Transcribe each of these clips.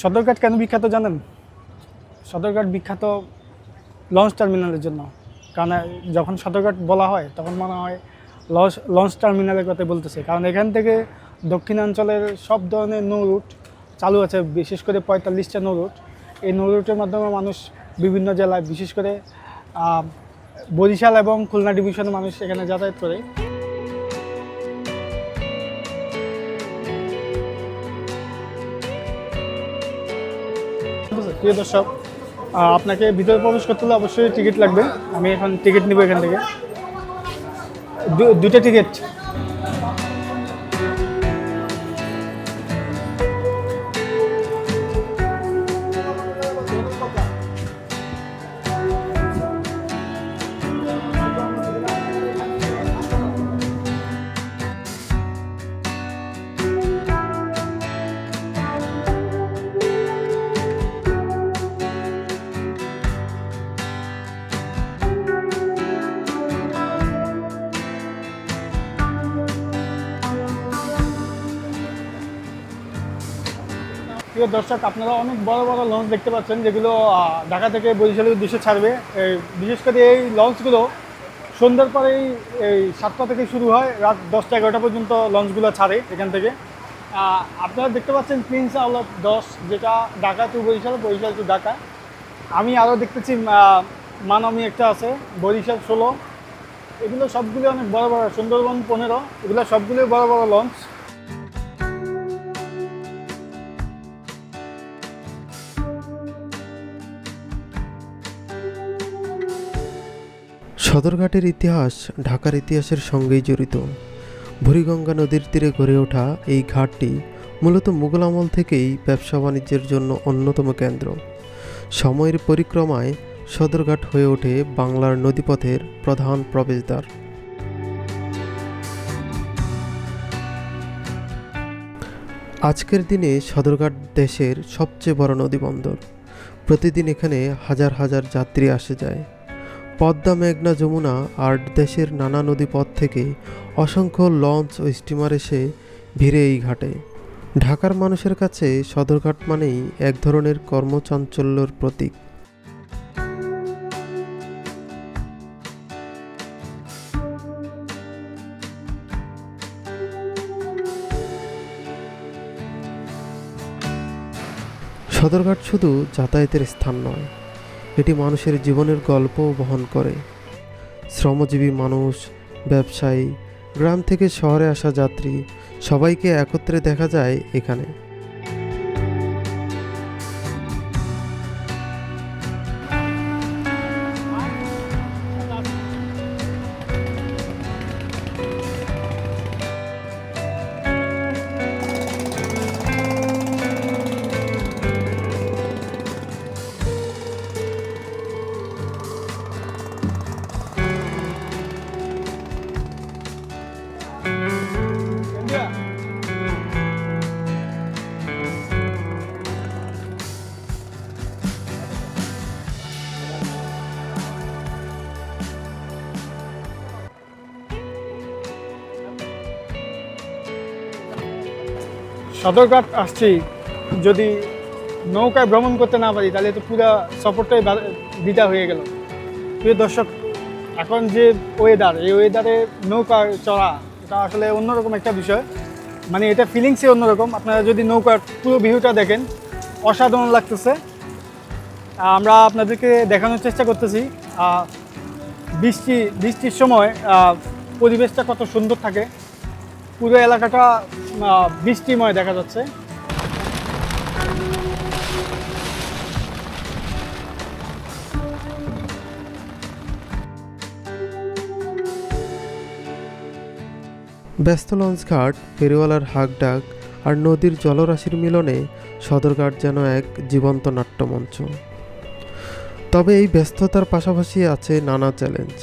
সদরঘাট কেন বিখ্যাত জানেন? সদরঘাট বিখ্যাত লঞ্চ টার্মিনালের জন্য। কারণ যখন সদরঘাট বলা হয়, তখন মনে হয় লঞ্চ লঞ্চ টার্মিনালের কথা বলতেছে। কারণ, এখান থেকে দক্ষিণাঞ্চলের সব ধরনের নৌ রুট চালু আছে, বিশেষ করে পঁয়তাল্লিশটা নৌ রুট। এই নৌ রুটের মাধ্যমে মানুষ বিভিন্ন জেলায়, বিশেষ করে বরিশাল এবং খুলনা ডিভিশনের মানুষ এখানে যাতায়াত করে। প্রিয় দর্শক আপনাকে ভিতরে প্রবেশ করতে হলে অবশ্যই টিকিট লাগবে। আমি এখন টিকিট নিব এখান থেকে। দুইটা টিকিট প্রিয় দর্শক, আপনারা অনেক বড় বড় লঞ্চ দেখতে পাচ্ছেন, যেগুলো ঢাকা থেকে বরিশালের উদ্দেশ্যে ছাড়বে। বিশেষ করে এই লঞ্চগুলো সন্ধ্যার পরেই এই সাতটা থেকে শুরু হয়, রাত দশটা এগারোটা পর্যন্ত লঞ্চগুলো ছাড়ে এখান থেকে। আপনারা দেখতে পাচ্ছেন প্রিন্স আউট দশ যেটা ঢাকা টু বরিশাল বরিশাল টু ঢাকা। আমি আরও দেখতেছি মানবী একটা আছে, বরিশাল ষোলো। এগুলো সবগুলো অনেক বড় বড়, সুন্দরবন পনেরো। এগুলো সবগুলোই বড় বড় লঞ্চ সদরঘাটের ইতিহাস ঢাকার ইতিহাসের সঙ্গেই জড়িত। বুড়িগঙ্গা নদীর তীরে গড়ে ওঠা এই ঘাটটি মূলত মুঘল আমল থেকেই ব্যবসা বাণিজ্যের জন্য অন্যতম কেন্দ্র। সময়ের পরিক্রমায় সদরঘাট হয়ে ওঠে বাংলার নদীপথের প্রধান প্রবেশদ্বার। আজকের দিনে সদরঘাট দেশের সবচেয়ে বড় নদীবন্দর। প্রতিদিন এখানে হাজার হাজার যাত্রী আসে যায়। পদ্মা মেঘনা যমুনা আর দেশের নানা নদীপথ থেকে অসংখ্য লঞ্চ ও স্টিমার এসে ভিড়ে এই ঘাটে। ঢাকার মানুষের কাছে সদরঘাট মানেই এক ধরনের কর্মচাঞ্চল্যর প্রতীক। সদরঘাট শুধু যাতায়াতের স্থান নয় এটি মানুষের জীবনের গল্প বহন করে। শ্রমজীবী মানুষ, ব্যবসায়ী, গ্রাম থেকে শহরে আসা যাত্রী, সবাইকে একত্রে দেখা যায় এখানে। সদরঘাট আসছি, যদি নৌকায় ভ্রমণ করতে না পারি, তাহলে তো পুরো সফরটাই বিদা হয়ে গেল। প্রিয় দর্শক, এখন যে ওয়েদার এই ওয়েদারে নৌকা চড়া, এটা আসলে অন্যরকম একটা বিষয়। মানে এটা ফিলিংসই অন্যরকম। আপনারা যদি নৌকার পুরো ভিউটা দেখেন, অসাধারণ লাগতেছে। আমরা আপনাদেরকে দেখানোর চেষ্টা করতেছি। বৃষ্টি, বৃষ্টির সময় পরিবেশটা কত সুন্দর থাকে। পুরো এলাকাটা বৃষ্টিময় দেখা যাচ্ছে। ব্যস্ত লঞ্চঘাট ফেরিওয়ালার হাঁকডাক আর নদীর জলরাশির মিলনে সদরঘাট যেন এক জীবন্ত নাট্যমঞ্চ। তবে এই ব্যস্ততার পাশাপাশি আছে নানা চ্যালেঞ্জ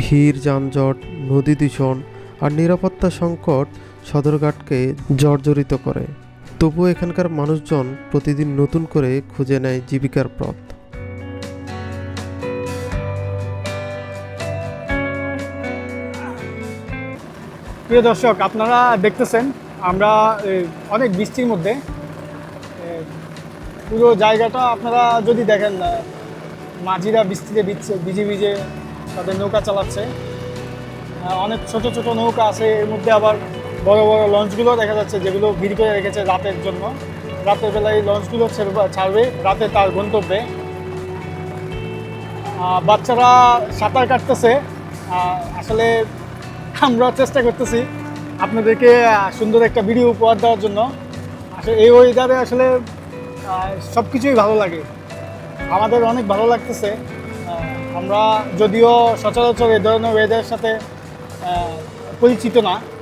ভিড়, যানজট, নদী দূষণ আর নিরাপত্তা সংকট সদরঘাটকে জর্জরিত করে। তবুও এখানকার মানুষজন প্রতিদিন নতুন করে খুঁজে নেয় জীবিকার পথ। প্রিয় দর্শক, আপনারা দেখতেছেন, আমরা অনেক বৃষ্টির মধ্যে পুরো জায়গাটা আপনারা যদি দেখেন মাঝিরা বৃষ্টিতে ভিজে ভিজে তাদের নৌকা চালাচ্ছে। অনেক ছোট ছোট নৌকা আছে, এর মধ্যে আবার বড় বড় লঞ্চগুলো দেখা যাচ্ছে, যেগুলো ভিড় করে রেখেছে রাতের জন্য। রাতের বেলায় এই লঞ্চগুলো ছেড়বে- রাতে তার গন্তব্যে। বাচ্চারা সাঁতার কাটতেছে। আসলে আমরা চেষ্টা করতেছি আপনাদেরকে সুন্দর একটা ভিডিও উপহার দেওয়ার জন্য। আসলে এই ওয়েদারে আসলে সব কিছুই ভালো লাগে। আমাদের অনেক ভালো লাগতেছে। আমরা যদিও সচরাচর এই ধরনের ওয়েদারের সাথে পরিচিত না।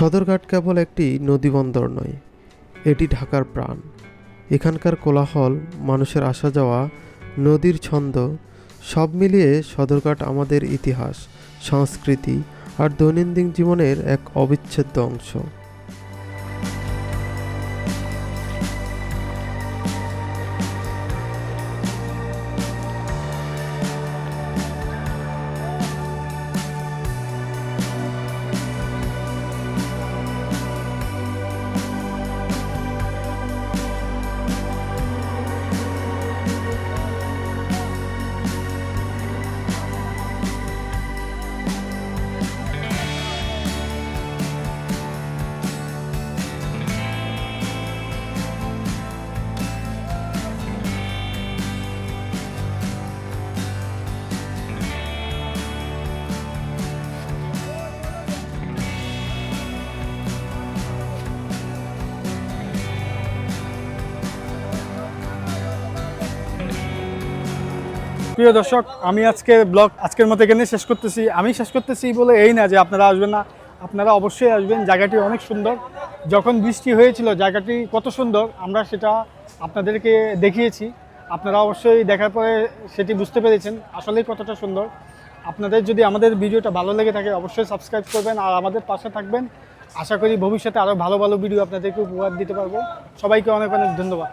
সদরঘাট কেবল একটি নদীবন্দর নয়, এটি ঢাকার প্রাণ। এখানকার কোলাহল, মানুষের আসা যাওয়া, নদীর ছন্দ, সব মিলিয়ে সদরঘাট আমাদের ইতিহাস, সংস্কৃতি আর দৈনন্দিন জীবনের এক অবিচ্ছেদ্য অংশ। প্রিয় দর্শক, আমি আজকে ব্লগ আজকের মতো এখানে শেষ করতেছি। আমি শেষ করতেছি বলে এই না যে আপনারা আসবেন না, আপনারা অবশ্যই আসবেন। জায়গাটি অনেক সুন্দর। যখন বৃষ্টি হয়েছিল, জায়গাটি কত সুন্দর, আমরা সেটা আপনাদেরকে দেখিয়েছি। আপনারা অবশ্যই দেখার পরে সেটি বুঝতে পেরেছেন আসলেই কতটা সুন্দর। আপনাদের যদি আমাদের ভিডিওটা ভালো লেগে থাকে, অবশ্যই সাবস্ক্রাইব করবেন আর আমাদের পাশে থাকবেন। আশা করি ভবিষ্যতে আরও ভালো ভালো ভিডিও আপনাদেরকে উপহার দিতে পারব। সবাইকে অনেক অনেক ধন্যবাদ।